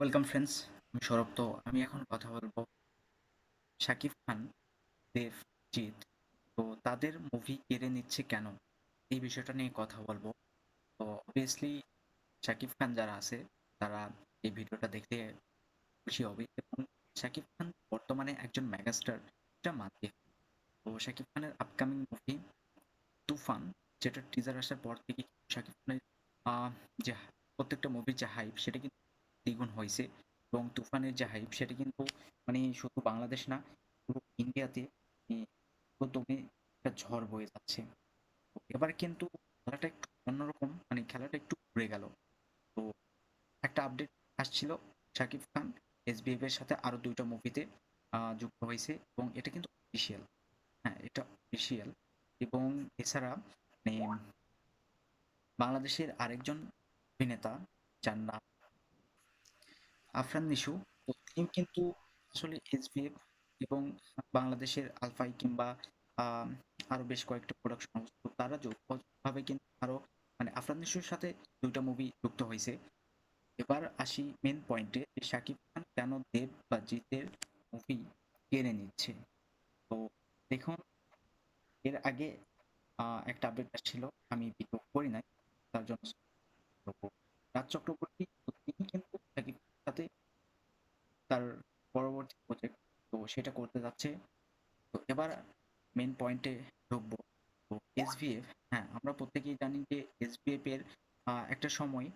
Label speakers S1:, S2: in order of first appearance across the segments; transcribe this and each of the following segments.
S1: Welcome friends আমি সৌরভ তো, আমি এখন কথা বলব শাকিব খান, দেব, জিৎ। তো তাদের মুভি কেড়ে নিচ্ছে কেন? এই বিষয়টা নিয়ে কথা বলব। তো অবভিয়াসলি শাকিব খান যারা আছে, তারা এই ভিডিওটা দেখতে খুশি হবে এবং শাকিব খান বর্তমানে একজন মেগাস্টার এটা মানতে। তো শাকিব খানের আপকামিং মুভি তুফান, যেটা টিজার আসার পর থেকে শাকিব খানের যে প্রত্যেকটা মুভির যে হাইপ সেটা কিন্তু দ্বিগুণ হয়েছে। এবং তুফানের যে হাইপ সেটা কিন্তু মানে শুধু বাংলাদেশ না, পুরো ইন্ডিয়াতে প্রথমে একটা ঝড় বয়ে যাচ্ছে। এবার কিন্তু খেলাটা একটু অন্যরকম মানে খেলাটা একটু ঘুরে গেল। তো একটা আপডেট আসছিল শাকিব খান এসবিএফ এর সাথে আরও দুইটা মুভিতে যুক্ত হয়েছে এবং এটা কিন্তু অফিসিয়াল হ্যাঁ এটা অফিসিয়াল এবং এছাড়া মানে বাংলাদেশের আরেকজন অভিনেতা, যার নাম আফরান নিশু তিনি কিন্তু আসলে এসবিএফ এবং বাংলাদেশের আলফাই কিংবা আরও বেশ কয়েকটা প্রোডাকশন হাউস তারা যৌথভাবে কিন্তু আরও মানে আফরান নিশুর সাথে দুইটা মুভি যুক্ত হয়েছে। এবার আসি মেন পয়েন্টে যে শাকিব খান কেন দেব বা জিতের মুভি কেড়ে নিচ্ছে? তো দেখুন, এর আগে একটা আপডেট আসছিল, আমি ভিডিও করি নাই, তার জন্য রাজ চক্রবর্তী তিনি কিন্তু তার পরবর্তী প্রজেক্ট তো সেটা করতে যাচ্ছে। তো এবার মেন পয়েন্টে ঢুকবো। তো এসভিএফ হ্যাঁ আমরা প্রত্যেকেই জানি যে এসভিএফ এর একটা সময়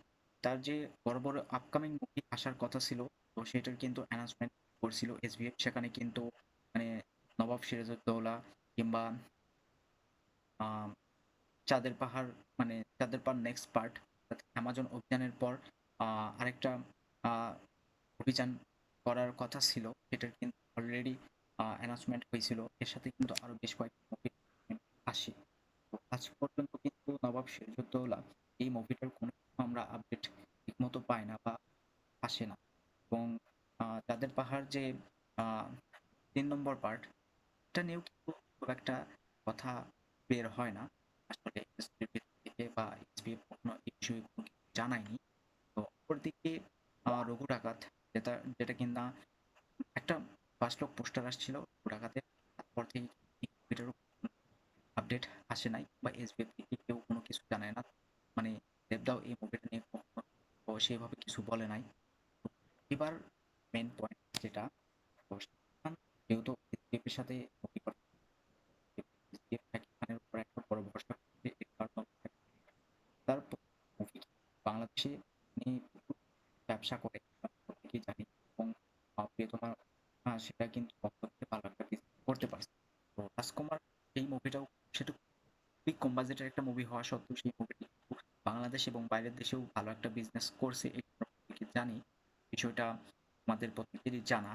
S1: তার যে বড় বড় আপকামিং মুভি আসার কথা ছিল, তো সেটার কিন্তু অ্যানাউন্সমেন্ট করছিল এসভিএফ সেখানে কিন্তু মানে নবাব সিরাজউদ্দৌলা কিংবা চাঁদের পাহাড় মানে চাঁদের পাহাড় নেক্সট পার্ট অ্যামাজন অভিযানের পর আরেকটা অভিযান করার কথা ছিল, সেটার কিন্তু অলরেডি অ্যানাউন্সমেন্ট হয়েছিল। এর সাথে কিন্তু আরও বেশ কয়েকটা মুভি আসে। আজ পর্যন্ত কিন্তু নবাব সিরাজউদ্দৌলা এই মুভিটার কোনো আমরা আপডেট ঠিকমতো পাই না বা আসে না। এবং চাঁদের পাহাড় যে তিন নম্বর পার্ট এটা নিয়েও কিন্তু খুব একটা কথা বের হয় না। আসলে থেকে বা এসবিএফ কখনো এই বিষয়ে কোনো জানায়নি। তো অপরদিকে রঘু ডাকাত যেটা যেটা কিনা একটা ফার্স্ট লুক পোস্টার আসছিল রঘু তারপর থেকে আপডেট আসে নাই বা এসবিএফ থেকে কেউ কোনো কিছু জানায় না। মানে দেবদাও এই মুভিটা নিয়ে সেভাবে কিছু বলে নাই। এবার মেন পয়েন্ট যেটা, যেহেতু এসবিএফ এর সাথে মুভি মুভি বাংলাদেশে ব্যবসা করে আমরা প্রত্যেকেই জানি এবং আহ, সেটা কিন্তু করতে পারছে তো রাজকুমার এই মুভিটাও সেটা খুবই কম বাজেটের একটা মুভি হওয়া সত্ত্বেও সেই মুভিটি বাংলাদেশ এবং বাইরের দেশেও ভালো একটা বিজনেস করছে জানি বিষয়টা আমাদের প্রত্যেকেরই জানা।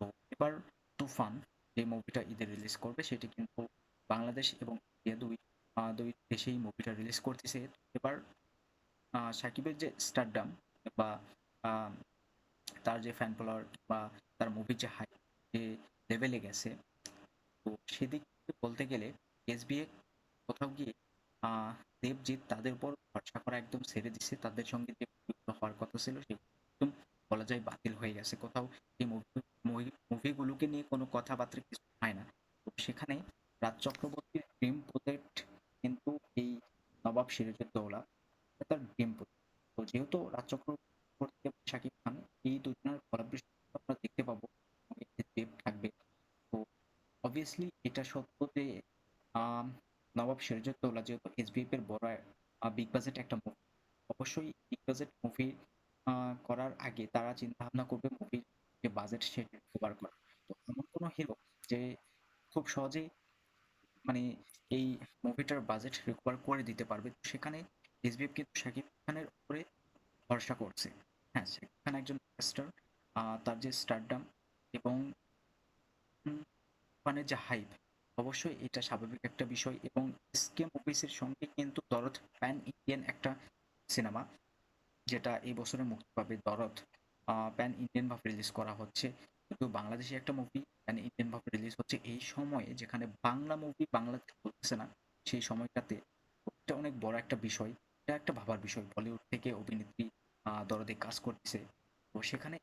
S1: তো এবার তুফান যে মুভিটা ঈদে রিলিজ করবে সেটি কিন্তু বাংলাদেশ এবং ইন্ডিয়া দুই দুই দেশেই মুভিটা রিলিজ করতেছে। এবার সাকিবের যে স্টারডাম বা তার যে ফ্যান ফলোয়ার বা তার মুভির যে হাই যে লেভেলে গেছে, তো সেদিক বলতে গেলে এসবিএ কোথাও গিয়ে দেবজিৎ তাদের উপর ভরসা করা একদম ছেড়ে দিচ্ছে তাদের সঙ্গে যে হওয়ার কথা ছিল সেগুলো একদম বলা যায় বাতিল হয়ে গেছে। কোথাও এই মুভি মুভিগুলোকে নিয়ে কোনো কথাবার্তা কিছু হয় না। তো সেখানে রাজ চক্রবর্তীর ড্রিম প্রজেক্ট কিন্তু এই নবাব সিরাজউদ্দৌলা তার ড্রিম প্রজেক্ট তো যেহেতু রাজ চক্রবর্তী শাকিব খান এই দুজনের কোলাবরেশন আমরা দেখতে পাবো থাকবে। তো অবভিয়াসলি এটা সত্য যে নবাব সিরাজউদ্দৌলা যেহেতু এসবিএফ এর বড় বিগ বাজেট একটা মুভি অবশ্যই বিগ বাজেট মুভি করার আগে তারা চিন্তা ভাবনা করবে মুভির যে বাজেট সেটা কভার করা তো এমন কোনো হিরো যে খুব সহজেই মানে এই মুভিটার বাজেট রিকভার করে দিতে পারবে সেখানে এসবিএফ কিন্তু শাকিব খানের উপরে ভরসা করছে। হ্যাঁ শাকিব খান একজন স্টার তার যে স্টারডাম এবং মানে যে হাইপ অবশ্যই এটা স্বাভাবিক একটা বিষয় এবং এসকে মুভিসের সঙ্গে কিন্তু দরদ প্যান ইন্ডিয়ান একটা সিনেমা যেটা এই বছরে মুক্তি পাবে দরদ প্যান ইন্ডিয়ান ভাবে রিলিজ করা হচ্ছে। কিন্তু বাংলাদেশি একটা মুভি প্যান ইন্ডিয়ান ভাবে রিলিজ হচ্ছে এই সময়ে, যেখানে বাংলা মুভি বাংলাতে চলতেছে না, সেই সময়টাতে এটা অনেক বড় একটা বিষয়, এটা একটা ভাবার বিষয়। বলিউড থেকে অভিনেত্রী দরদে কাজ করতেছে। তো সেখানে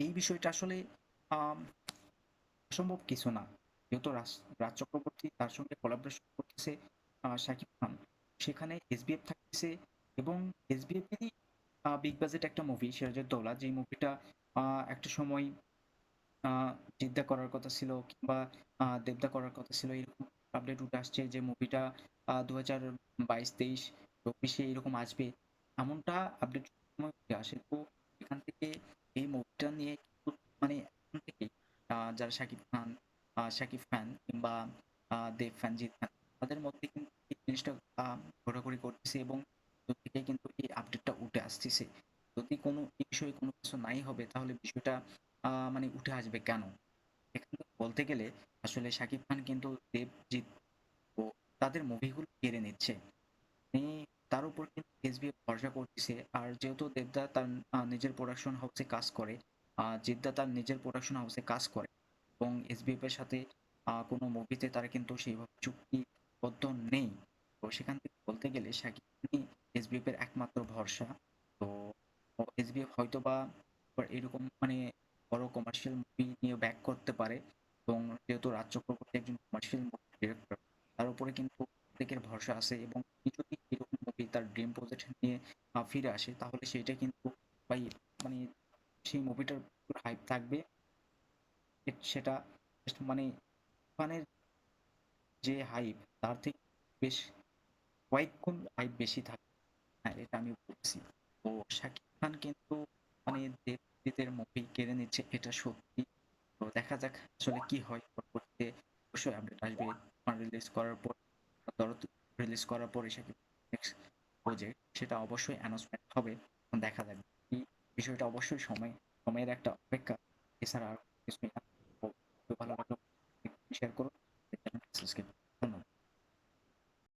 S1: এই বিষয়টা আসলে অসম্ভব কিছু না। যেহেতু রাজ চক্রবর্তী তার সঙ্গে কোলাবোরেশন করতেছে শাকিব খান। সেখানে এসবিএফ থাকতেছে এবং এসবিএফ-এরই বিগ বাজেট একটা মুভি 'সিরাজউদ্দৌলা' যেই মুভিটা একটা সময় জিদ্দা করার কথা ছিল কিংবা দেবদা করার কথা ছিল। এরকম আপডেট উঠে আসছে যে মুভিটা আ ২০২২-২৩, ২৪ এ এরকম আসবে। এমনটা আপডেট আসে। তো এখান থেকে এই মুভিটা নিয়ে মানে এখন থেকেই যারা শাকিব খান, শাকিব ফ্যান কিংবা দেব ফ্যান, জিৎ ফ্যান তাদের মধ্যে কিন্তু এই জিনিসটা ঘোরাঘুরি করতেছে এবং থেকে কিন্তু এই আপডেটটা উঠে আসতেছে। যদি কোনো বিষয়ে কোনো কিছু নাই হবে তাহলে বিষয়টা মানে উঠে আসবে কেন? এখানে বলতে গেলে আসলে শাকিব খান কিন্তু দেব, জিৎ ও তাদের মুভিগুলো কেড়ে নিচ্ছে। তার উপর কিন্তু এসবিএফ ভরসা করতেছে। আর যেহেতু দেবদা তার নিজের প্রোডাকশন হাউসে কাজ করে, জিদ্দা তার নিজের প্রোডাকশন হাউসে কাজ করে এবং এসবিএফ এর সাথে কোনো মুভিতে তারা কিন্তু সেইভাবে চুক্তিবদ্ধ নেই। তো সেখান থেকে বলতে গেলে শাকিব এসবিএফ এর একমাত্র ভরসা। তো এসবিএফ হয়তোবা আবার এরকম মানে বড় কমার্শিয়াল মুভি নিয়ে ব্যাক করতে পারে এবং যেহেতু রাজ চক্রবর্তী একজন কমার্শিয়াল মুভি ডিরেক্টর তার উপরে কিন্তু প্রত্যেকের ভরসা আছে এবং তিনি যদি তার ড্রিম প্রজেক্ট নিয়ে ফিরে আসে তাহলে সেইটা কিন্তু ভাই মানে সেই মুভিটার হাইপ থাকবে। সেটা মানে ইরফানের যে হাইপ তার থেকে বেশ কয়েক গুণ হাইপ বেশি থাকে। হ্যাঁ, এটা আমি বলছি। তো শাকিব খান কিন্তু মানে দেব জিতের মুভি কেড়ে নিচ্ছে এটা সত্যি। তো দেখা যাক আসলে কি হয় পরবর্তীতে অবশ্যই আপডেট আসবে। রিলিজ করার পর রিলিজ করার পরে শাকিব হয়ে সেটা অবশ্যই অ্যানাউন্সমেন্ট হবে তখন দেখা যাবে এই বিষয়টা অবশ্যই সময়, সময়ের একটা অপেক্ষা। এছাড়া আর কিছু না ভালো শেয়ার করুন।